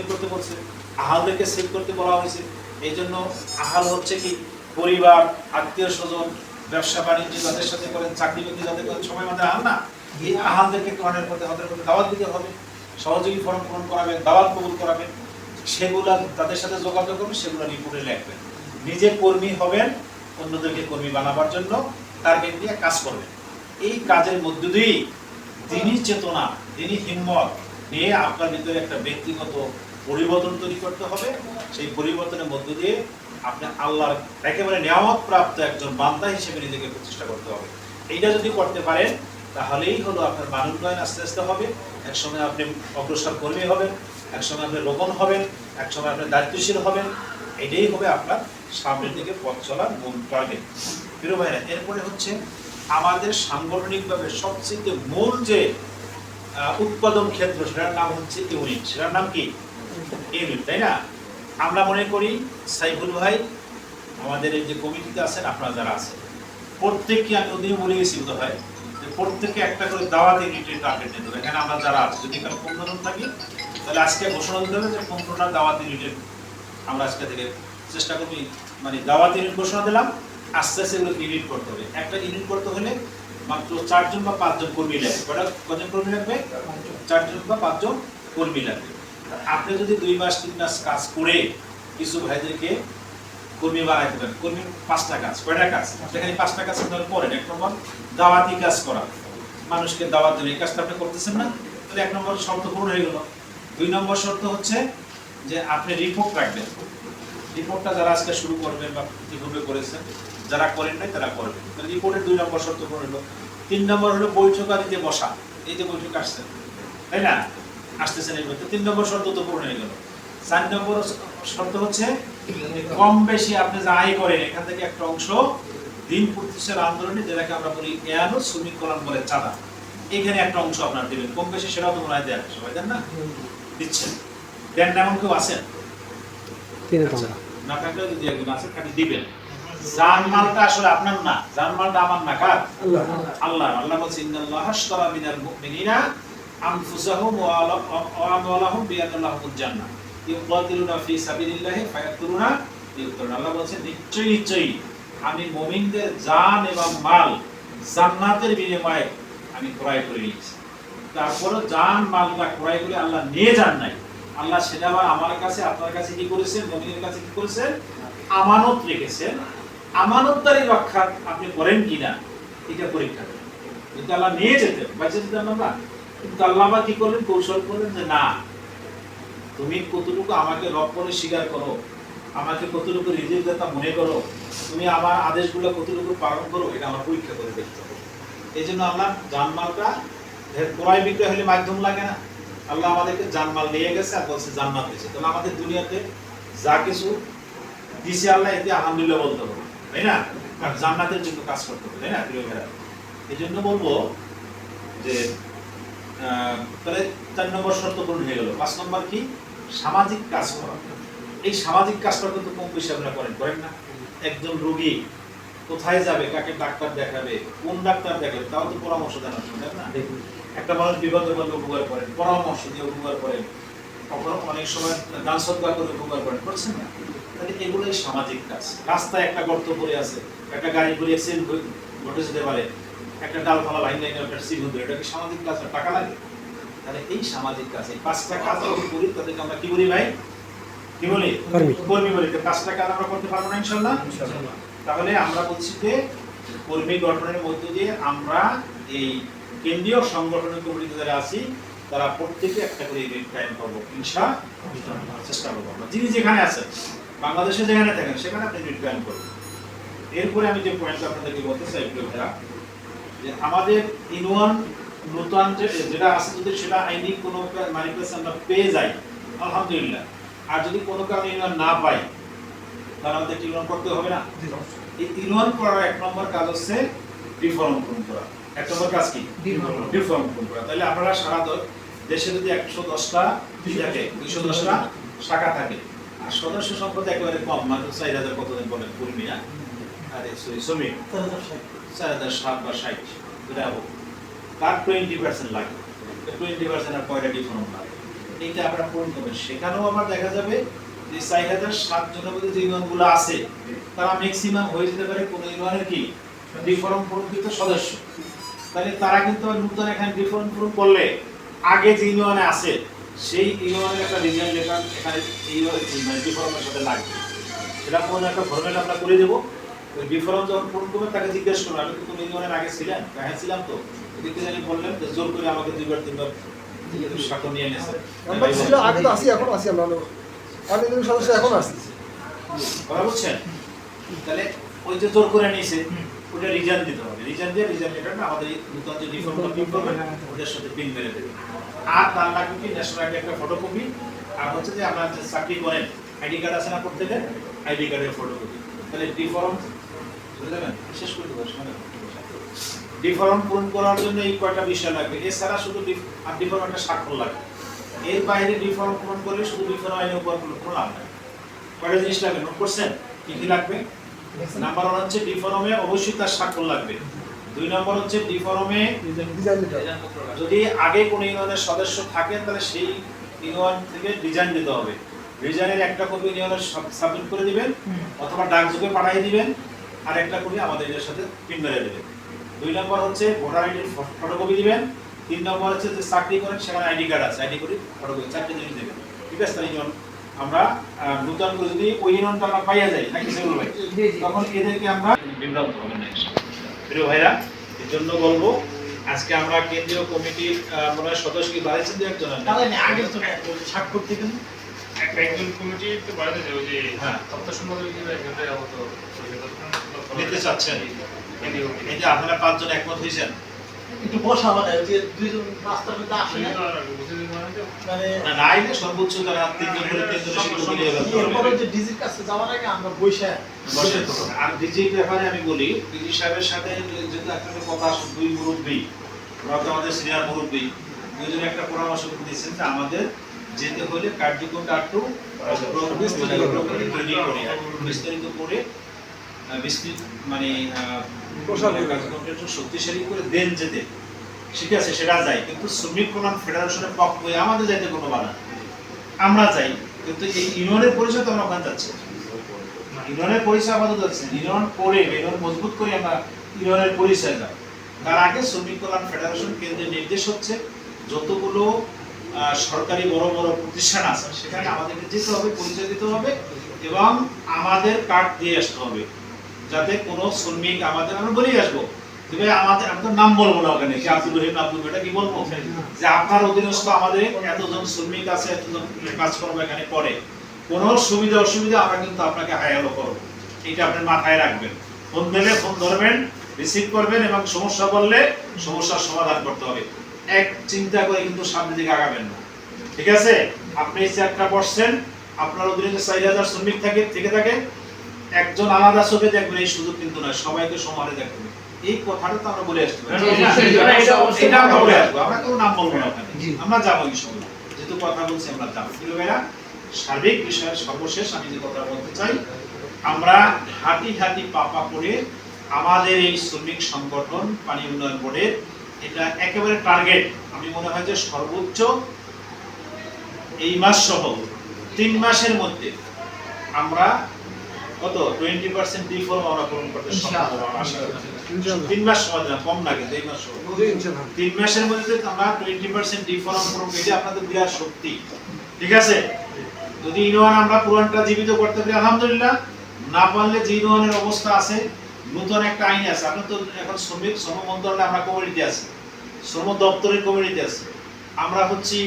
Save করতে বলছে, আহালদেরকে save করতে বলা হয়েছে। এই জন্য আহাল হচ্ছে কি, পরিবার, আত্মীয় স্বজন, ব্যবসা বাণিজ্য যাদের সাথে করেন, চাকরি বাকরি যাদের করেন সময় মধ্যে আহাল না। এই আহালদেরকে কোরআনের পথে হদের পথে দাওয়াত দিতে হবে। সহযোগী ফর্ম পূরণ করাবেন, দাওয়াত কবুল করাবেন। সেগুলা তাদের সাথে যোগাযোগ করবেন, সেগুলো রিপোর্টে লিখবেন। নিজে কর্মী হবেন, অন্যদেরকে কর্মী বানাবার জন্য টার্গেট দিয়ে কাজ করবেন। এই কাজের মধ্য দিয়েই দিনই চেতনা, দিনই হিম্মত নিয়ে আপনার ভিতরে একটা ব্যক্তিগত পরিবর্তন তৈরি করতে হবে। সেই পরিবর্তনের মধ্য দিয়ে আপনি আল্লাহর একেবারে নিয়ামত প্রাপ্ত একজন বান্দা হিসেবে নিজেকে প্রতিষ্ঠা করতে হবে। এইটা যদি করতে পারেন, তাহলেই হলো আপনার মানোন্নয়ন আস্তে আস্তে হবে। একসময় আপনি অগ্রসর কর্মী হবেন, একসময় আপনি রোপণ হবেন, একসময় আপনি দায়িত্বশীল হবেন। এটাই হবে আপনার সামনের দিকে পথ চলার মূল টার্গেট। প্রিয় ভাইরা, এরপরে হচ্ছে আমাদের সাংগঠনিকভাবে সবচেয়ে মূল যে উৎপাদন ক্ষেত্র, সেটার নাম হচ্ছে ইউনিট। সেটার নাম কি? ইউনিট তাই না? আমরা মনে করি সাইফুল ভাই, আমাদের এই যে কমিটিতে আছেন, আপনারা যারা আছেন, প্রত্যেককে আমি ওদিকে বলে গেছি বোধ হয় যে প্রত্যেককে একটা করে দাওয়াত ইউনিটের টার্গেট নিতে হবে এখানে আমরা যারা আছি, যদি এখানে পনেরো থাকি, তাহলে আজকে ঘোষণা দিতে হবে যে পনেরোটা দাওয়াত ইউনিটের আমরা আজকে থেকে চেষ্টা করবি মানে দাওয়াত ইউনিট ঘোষণা দিলাম, আস্তে আস্তে এগুলো ইউনিট করতে হবে। একটা ইউনিট করতে হলে মাত্র চারজন বা পাঁচজন কর্মী লাগবে। কটা কজন কর্মী লাগবে? চারজন বা পাঁচজন কর্মী লাগবে। আপনি যদি দুই মাস, তিন মাস কাজ করে কিছু ভাইদেরকে কর্মী বানাইতে পারেন, কর্মী পাঁচটা কাজ, কয়টা কাজ? সেখানে পাঁচটা কাজ আপনারা করেন, এক নম্বর দাওয়াতি কাজ করা। মানুষকে দাওয়াত দেবেন এই কাজটা আপনি করতেছেন না, তাহলে এক নম্বর শর্ত পূরণ হয়ে গেল। দুই নম্বর শর্ত হচ্ছে যে আপনি রিপোর্ট রাখবেন। রিপোর্টটা যারা আজকে শুরু করবেন বা ইতিপূর্বে করেছেন, যারা করেন নাই তারা করবেন তাহলে রিপোর্টের দুই নম্বর শর্ত পূরণ হলো। তিন নম্বর হলো বৈঠক আদিতে বসা, এই যে বৈঠক আসছেন তাই না? আসতেছেন এই বৈঠক তিন নম্বর শর্ত তো পূরণ হয়ে গেল। চার নম্বর শর্ত হচ্ছে কম বেশি আপনি যা আয় করেন এখান থেকে একটা অংশ দিন প্রতিষ্ঠার আন্দোলনে যেটাকে আমরা বলি এয়ানো শ্রমিক কল্যাণ বলে চাঁদা। এখানে একটা অংশ আপনার দেবেন। কম বেশি সেটাও তো মনে হয় দেন সবাই দেন না? দিচ্ছেন। দেন এমন কেউ আছেন? আচ্ছা, না থাকলেও যদি একজন আছে খালি দিবেন। জানমালটা আসলে আপনার না জানমালটা আমার না কার? আল্লাহ। আল্লাহ বলছে ইন্নাল্লাহ আশতারা মিনাল মুমিনিনা আনফুসাহুম ওয়া জান্নাহ ইউকাতিলুনা ফি সাবিলিল্লাহি আল্লাহ নিশ্চয়ই নিশ্চয়ই আমি মুমিনদের জান এবং মাল জান্নাতের বিনিময়ে আমি ক্রয় করে নিয়েছি। তারপরে জান, মালটা ক্রয় করে আল্লাহ নিয়ে যান নাই। আল্লাহ সেটা আবার আমার কাছে, আপনার কাছে কি করেছেন? মুমিনের কাছে কি করেছেন? আমানত রেখেছেন। আমানতদারি রক্ষা আপনি করেন কিনা, এটা পরীক্ষা করেন। কিন্তু আল্লাহ নিয়ে যেতেন। বাইচে যেতেন কিন্তু আল্লাহ কি করলেন? কৌশল করলেন যে, না, তুমি কতটুকু আমাকে রব করে স্বীকার করো, আমাকে কতটুকু রিজিক দাতা মনে করো, তুমি আমার আদেশগুলো কতটুকু পালন করো, এটা আমার পরীক্ষা করে দেখতে হবে। এই জন্য আল্লাহ জানমালটা ক্রয় বিক্রয় হলে মাধ্যম লাগে না। আল্লাহ আমাদেরকে জানমাল নিয়ে গেছে আর বলছে জান্নাত দিয়েছে। তাহলে আমাদের দুনিয়াতে যা কিছু দিছে আল্লাহ, এতে আলহামদুলিল্লাহ বলতে হবে, তাই না? আর জান্নাতের জন্য কাজ করতে হবে, তাই না, প্রিয় এই জন্য বলব যে তাহলে চার নম্বর শর্ত পূরণ হয়ে গেল। পাঁচ নম্বর কি? সামাজিক কাজ করা। এই সামাজিক কাজটা কিন্তু কম বেশি আপনারা করেন? করেন না। একজন রোগী কোথায় যাবে কাকে ডাক্তার দেখাবে কোন ডাক্তার দেখাবে তাও তো পরামর্শ দেন তাই না? একটা মানুষ বিপদে পড়লে উপকার করেন পরামর্শ দিয়ে উপকার করেন কখনো অনেক সময় দান সৎকার করে উপকার করেন করছেন না? তাহলে এগুলোই সামাজিক কাজ। রাস্তায় একটা গর্ত পড়ে আছে একটা গাড়ি পড়ে অ্যাক্সিডেন্ট ঘটে যেতে পারে একটা ডালপালা লাইন লাইনে একটা সিল হতে এটা কি সামাজিক কাজ টাকা লাগে? তাহলে এই সামাজিক কাজ এই পাঁচটা কাজ যদি করি তাদেরকে আমরা কি বলি ভাই? কি বলি? কর্মী। বলি। পাঁচটা কাজ আমরা করতে পারব না ইনশাল্লাহ তাহলে আমরা বলছি যে কর্মী গঠনের মধ্য দিয়ে আমরা এই কেন্দ্রীয় সংগঠনের কমিটিতে যারা আছি তারা প্রত্যেকে একটা করে ইভেন্ট টাইম করব। ইনশা চেষ্টা করব আমরা। যিনি যেখানে আছেন বাংলাদেশে যেখানে থাকেন সেখানে আপনি ইভেন্ট প্ল্যান করবেন। এরপরে আমি যে পয়েন্ট আপনাদেরকে বলতে চাই প্রিয় ভাইয়া, যে আমাদের ইনওয়ান নূতন যেটা আছে যদি সেটা আইনি কোনো ম্যানিফেস্ট আমরা পেয়ে যাই আলহামদুলিল্লাহ। আর যদি কোনো কারণে ইনওয়ান না পাই তাহলে আমাদের টিলন করতে হবে না? এই টিলন করার এক নম্বর কাজ হচ্ছে রিফর্ম পূরণ করা। এক নম্বর কাজ কি? রিফর্ম পূরণ করা। তাহলে আপনারা সারা দেশে যদি একশো দশটা থাকে দুইশো দশটা শাখা থাকে আর সদস্য সংখ্যা একেবারে কম চার হাজার কতদিন বলেন কর্মী না আরে সরি শ্রমিক চার হাজার ষাট বা ষাট এটা তার টোয়েন্টি পার্সেন্ট লাগে। টোয়েন্টি পার্সেন্ট আর কয়টা লাগে? এইটা আপনারা পূরণ সেখানেও আবার দেখা যাবে যে চার হাজার সাত মধ্যে যে ইউনিয়নগুলো আছে, তারা ম্যাক্সিমাম হয়ে যেতে পারে কোন ইউনিয়নের কি? ডিফর্ম পূরণকৃত সদস্য। তাহলে তারা কিন্তু নতুন এখানে ডিফর্ম পূরণ করলে আগে যে ইউনিয়নে আছে, সেই ইউনিয়নের একটা রিজাল্ট এখানে এই ডিফর্মের সাথে লাগবে। সেটা কোনো একটা ফর্মেট আমরা করে দেবো। ওই ডিফর্ম যখন পূরণ করবে তাকে জিজ্ঞেস করব আমি তো কোনো আগে ছিলেন? হ্যাঁ ছিলাম তো। এদিকে জানি বললেন যে জোর করে আমাকে দুইবার তিনবার স্বাক্ষর নিয়ে ছিল আগে তো আসি এখন আসি আমরা দিন সদস্য এখন আসি কথা বুঝছেন তাহলে ওই যে জোর করে নিয়েছে ওটা রিজার্ন দিতে হবে। রিজার্ন দিয়ে রিজার্ন লেটারটা আমাদের নতুন যে রিফর্মটা পিন করবে ওদের সাথে পিন মেরে দেবে। আর তার লাগবে কি ন্যাশনাল আইডি একটা ফটোকপি আর হচ্ছে যে আপনার যে চাকরি করেন আইডি কার্ড আছে না প্রত্যেকে আইডি কার্ডের ফটোকপি তাহলে ডিফর্ম ডিফর্ম পূরণ করার জন্য এই কয়টা বিষয় লাগবে। এছাড়া শুধু আর ডিফর্ম একটা স্বাক্ষর লাগবে। এর বাইরে ডিফর্ম পূরণ করলে শুধু ডিফর্ম আইনের উপর কোনো লাভ নাই। কয়টা জিনিস লাগবে? নোট করছেন? কি কি লাগবে? নাম্বার ওয়ান হচ্ছে ডিফর্মে অবশ্যই তার স্বাক্ষর লাগবে। দুই নম্বর হচ্ছে ডিফর্মে ডিজাইন যদি আগে কোনো ইউনিয়নের সদস্য থাকেন তাহলে সেই ইউনিয়ন থেকে ডিজাইন দিতে হবে। ডিজাইনের একটা কপি ইউনিয়নের সাবমিট করে দিবেন অথবা ডাকযোগে পাঠিয়ে দিবেন। আর একটা কপি আমাদের এর সাথে পিন মেরে দেবেন দুই নম্বর হচ্ছে ভোটার আইডির ফটোকপি দিবেন তিন নম্বর হচ্ছে যে চাকরি করেন সেখানে আইডি কার্ড আছে আইডি করে ফটোকপি চারটে জিনিস দেবেন। ঠিক আছে তাই আমরা নূতন করে যদি ওই ইউনিয়নটা আমরা পাইয়া যাই নাকি সেগুলো ভাই? তখন এদেরকে আমরা বিভ্রান্ত হবে না প্রিয় ভাইরা এর জন্য বলব আজকে আমরা কেন্দ্রীয় কমিটির মনে হয় সদস্য কি বাড়াইছেন দু একজন আগে তো স্বাক্ষর দিবেন একটা একজন কমিটি তো বাড়াতে যাবে যে হ্যাঁ। তথ্য সম্পাদক হিসেবে একজনটাই আপাতত নিতে চাচ্ছেন। এই যে আপনারা পাঁচজন একমত হয়েছেন? একটু বসা মানে যে দুইজন রাস্তার মধ্যে আসে মানে না না আইলে সর্বোচ্চ তারা তিনজন করে তিনজন এরপরে যে ডিজির কাছে যাওয়ার আগে আমরা বসে। আর ডিজি ব্যাপারে আমি বলি ডিজি সাহেবের সাথে একটা কথা দুই মুরব্বী আমাদের সিনিয়র মুরব্বী দুইজনে একটা পরামর্শ দিয়েছেন যে আমাদের যেতে হলে কার্যক্রম একটু বিস্তারিত করে বিস্তারিত করে বিস্তৃত মানে শক্তিশালী করে দেন যেতে। ঠিক আছে, সেটা যায় কিন্তু শ্রমিক কল্যাণ ফেডারেশনের পক্ষ হয়ে আমাদের যাইতে কোনো বাধা আমরা যাই, কিন্তু এই ইউনিয়নের পরিচয় তো আমরা ওখানে যাচ্ছি। ইউনিয়নের পরিচয় আমাদের যাচ্ছে ইউনিয়ন করে, ইউনিয়ন মজবুত করে আমরা ইউনিয়নের পরিচয় দাও। তার আগে শ্রমিক কল্যাণ ফেডারেশন কেন্দ্রের নির্দেশ হচ্ছে, যতগুলো সরকারি বড় বড় প্রতিষ্ঠান আছে, সেখানে আমাদেরকে যেতে হবে, পরিচয় দিতে হবে এবং আমাদের কার্ড দিয়ে আসতে হবে। যাতে কোনো শ্রমিক আমাদের আমরা বলেই আসব। আমাদের, আমি নাম বলব না ওখানে আব্দুল রহিম, আব্দুল এটা কি বলব? যে আপনার অধীনস্থ আমাদের এতজন শ্রমিক আছে, এতজন কাজকর্ম এখানে করে। কোনো সুবিধা, অসুবিধা আমরা কিন্তু আপনাকে হায়ালো করব। এটা আপনি মাথায় রাখবেন। ফোন দিলে ফোন ধরবেন, রিসিভ করবেন এবং সমস্যা বললে সমস্যার সমাধান করতে হবে। এক চিন্তা করে কিন্তু সামনের দিকে আগাবেন না। ঠিক আছে? আপনি এই চেয়ারটা বসছেন, আপনার অধীনে চার হাজার শ্রমিক থাকে, থেকে থাকে একজন আলাদা চোখে দেখবেন এই সুযোগ কিন্তু নয় সবাইকে সমানে দেখবেন। এই কথাটা তো আমরা বলে আসতে পারি। এটা আমরা বলে আসব। আমরা কোনো নাম বলব না ওখানে আমরা যাব ইনশাল্লাহ যেহেতু কথা বলছি আমরা যাব। প্রিয় ভাইরা সার্বিক বিষয়ের সর্বশেষ আমি যে কথা বলতে চাই আমরা হাঁটি হাঁটি পাপা করে আমাদের এই শ্রমিক সংগঠন পানি উন্নয়ন বোর্ডের এটা একেবারে টার্গেট। আমি মনে হয় যে সর্বোচ্চ এই মাস সহ তিন মাসের মধ্যে আমরা কত? টোয়েন্টি পার্সেন্ট ডিফর্ম আমরা পূরণ করতে। তিন মাস সময় দিলাম কম না কিন্তু এই মাস তিন মাসের মধ্যে আমরা টোয়েন্টি পার্সেন্ট ডিফর্ম পূরণ এটা আপনাদের বিরাট শক্তি। ঠিক আছে? যদি ইউনিয়ন আমরা পুরানটা জীবিত করতে পারি আলহামদুলিল্লাহ না পারলে যে ইউনিয়নের অবস্থা আছে নতুন একটা আইন আছে। আপনার তো এখন শ্রমিক শ্রম মন্ত্রণালয়ে আমরা কমিউনিটি আছে শ্রম দপ্তরের কমিউনিটি আছে। আমরা হচ্ছি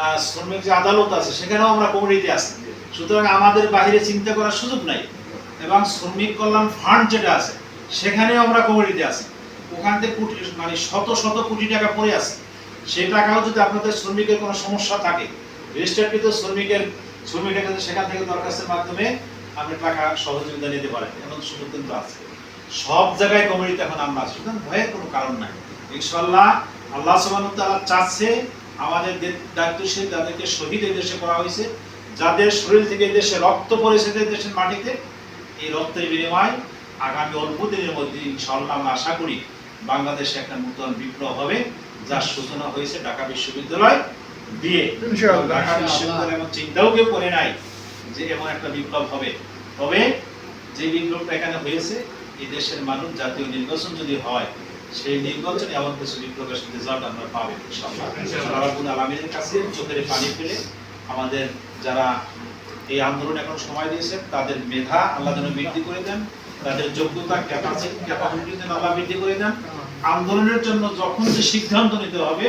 আহ, শ্রমিক যে আদালত আছে সেখানেও আমরা কমিউনিটি আছি। সুতরাং আমাদের বাইরে চিন্তা করার সুযোগ নাই। এবং শ্রমিক কল্যাণ ফান্ড যেটা আছে, সেখানেও আমরা কমিউনিটি আছি। ওখান থেকে মানে শত শত কোটি টাকা পড়ে আছে। সেই টাকাও যদি আপনাদের শ্রমিকের কোনো সমস্যা থাকে, রেজিস্টারকৃত শ্রমিকের শ্রমিকের কাছে সেখান থেকে দরখাস্তের মাধ্যমে আপনি টাকা সহযোগিতা নিতে পারেন, এমন সুযোগ কিন্তু আছে। সব জায়গায় কমিউনিটি এখন আমরা আছি, সুতরাং ভয়ের কোনো কারণ নাই। ইনশাল্লাহ আল্লাহ তাআলা চাচ্ছে আমাদের দায়িত্বশীল, যাদেরকে শহীদ এই দেশে করা হয়েছে, যাদের শরীর থেকে দেশে রক্ত পড়েছে দেশের মাটিতে এই রক্তের বিনিময় আগামী অল্প দিনের মধ্যে ইনশাল্লাহ আমরা আশা করি বাংলাদেশে একটা নতুন বিপ্লব হবে যার সূচনা হয়েছে ঢাকা বিশ্ববিদ্যালয় দিয়ে। ঢাকা বিশ্ববিদ্যালয় এমন চিন্তাও কেউ করে নাই যে এমন একটা বিপ্লব হবে। তবে যে বিপ্লবটা এখানে হয়েছে এই দেশের মানুষ জাতীয় নির্বাচন যদি হয় সেই নির্বাচনে এমন কিছু বিপ্লবের রেজাল্ট আমরা পাবো ইনশাআল্লাহ। আল্লাহ কাছে চোখের পানি ফেলে আমাদের যারা এই আন্দোলন এখন সময় দিয়েছে। তাদের মেধা আল্লাহ যেন বৃদ্ধি করে দেন, তাদের যোগ্যতা ক্যাপাসিটি ক্যাপাবিলিটি যেন আল্লাহ বৃদ্ধি করে দেন। আন্দোলনের জন্য যখন যে সিদ্ধান্ত নিতে হবে,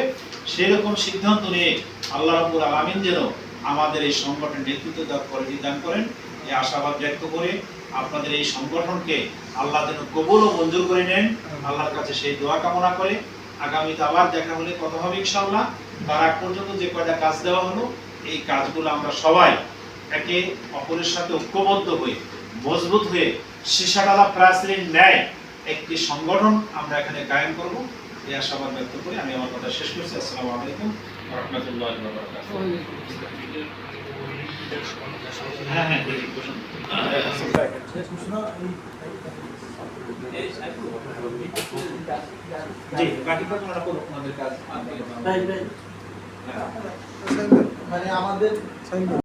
সেরকম সিদ্ধান্ত নিয়ে আল্লাহ রাব্বুল আলামিন যেন আমাদের এই সংগঠনের নেতৃত্ব দেওয়ার পরে দান করেন। এই আশাবাদ ব্যক্ত করে আপনাদের এই সংগঠনকে আল্লাহ যেন কবুল ও মঞ্জুর করে নেন। আল্লাহর কাছে সেই দোয়া কামনা করে। আগামীতে আবার দেখা হলে কথা হবে ইনশাআল্লাহ। তার আগ পর্যন্ত যে কয়টা কাজ দেওয়া হলো, এই কাজগুলো আমরা সবাই একে অপরের সাথে ঐক্যবদ্ধ হয়ে মজবুত হয়ে সীসাডালা প্রাচীরের ন্যায় একটি সংগঠন আমরা এখানে কায়েম করব। এই আশাবাদ ব্যক্ত করে আমি আমার কথা শেষ করছি। আসসালামু আলাইকুম রহমতুল্লাহ হ্যাঁ হ্যাঁ জি বাকি কাজ হ্যাঁ। মানে আমাদের